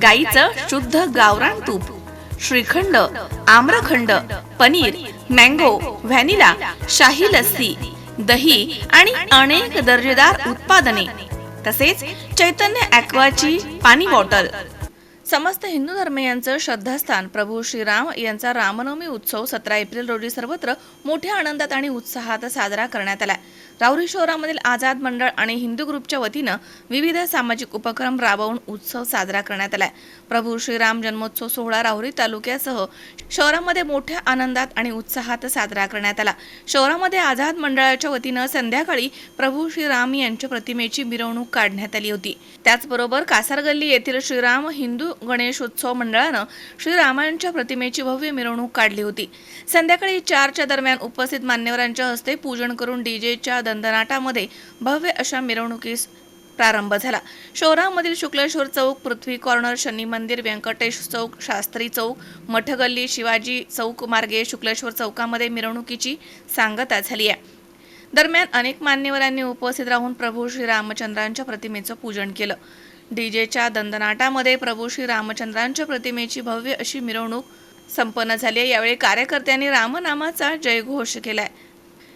गाईचं शुद्ध गावरान तूप श्रीखंड आम्रखंड पनीर मँगो व्हॅनिला शाही लस्सी दही आणि अनेक दर्जेदार उत्पादने. तसेच चैतन्य ॲक्वाची पाणी बॉटल. समस्त हिंदू धर्मियांचं श्रद्धास्थान प्रभू श्रीराम यांचा रामनवमी उत्सव सतरा एप्रिल रोजी सर्वत्र मोठ्या आनंदात आणि उत्साहात साजरा करण्यात आला. राहुरी शहरामधील आझाद मंडळ आणि हिंदू ग्रुपच्या वतीनं विविध सामाजिक उपक्रम राबवून उत्सव साजरा करण्यात आलाय. प्रभू श्रीराम जन्मोत्सव सोहळा राहुरी तालुक्यासह शहरामध्ये मोठ्या आनंदात आणि उत्साहात साजरा करण्यात आला. शहरामध्ये आझाद मंडळाच्या वतीनं संध्याकाळी प्रभू श्रीराम यांच्या प्रतिमेची मिरवणूक काढण्यात आली होती. त्याचबरोबर कासारगल्ली येथील श्रीराम हिंदू गणेशोत्सव मंडळानं श्रीरामांच्या प्रतिमेची भव्य मिरवणूक काढली होती. संध्याकाळी चारच्या दरम्यान उपस्थित मान्यवरांच्या हस्ते पूजन करून डीजेच्या दंदनाटामध्ये भव्य अशा मिरवणुकीस प्रारंभ झाला. शहरामधील शुक्लेश्वर चौक पृथ्वी कॉर्नर शनी मंदिर व्यंकटेश चौक शास्त्री चौक मठगल्ली शिवाजी चौक मार्गे शुक्लेश्वर चौकामध्ये मिरवणुकीची सांगता झाली आहे. दरम्यान अनेक मान्यवरांनी उपस्थित राहून प्रभू श्री रामचंद्रांच्या प्रतिमेचं पूजन केलं. डीजेच्या दंदनाटामध्ये प्रभू श्री रामचंद्रांच्या प्रतिमेची भव्य अशी मिरवणूक संपन्न झाली आहे. यावेळी कार्यकर्त्यांनी रामनामाचा जयघोष केलाय.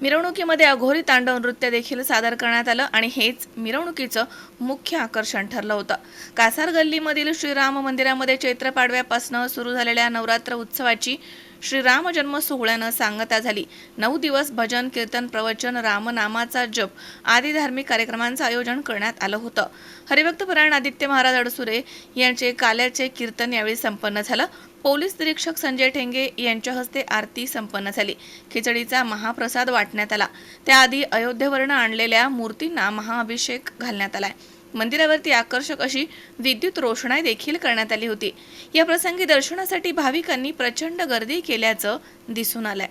मिरवणुकीमध्ये अघोरी तांडव नृत्य देखील सादर करण्यात आलं आणि हेच मिरवणुकीचं मुख्य आकर्षण ठरलं होतं. कासार गल्लीमधील श्रीराम मंदिरामध्ये चैत्र पाडव्यापासून सुरू झालेल्या नवरात्र उत्सवाची श्रीराम जन्म सोहळ्यानं सांगता झाली. नऊ दिवस भजन कीर्तन प्रवचन रामनामाचा जप आदी धार्मिक कार्यक्रमांचं आयोजन करण्यात आलं होतं. हरिभक्तपरायण आदित्य महाराज अडसुरे यांचे काल्याचे कीर्तन यावेळी संपन्न झालं. पोलीस निरीक्षक संजय ठेंगे यांच्या हस्ते आरती संपन्न झाली. खिचडीचा महाप्रसाद वाटण्यात आला. त्याआधी अयोध्येवरनं आणलेल्या मूर्तींना महाअभिषेक घालण्यात आलाय. मंदिरावरती आकर्षक अशी विद्युत रोषणाई देखील करण्यात आली होती. या प्रसंगी दर्शनासाठी भाविकांनी प्रचंड गर्दी केल्याचं दिसून आलंय.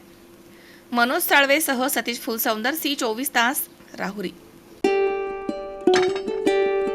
मनोज साळवेसह सतीश फुलसौंदर सी चोवीस तास राहुरी.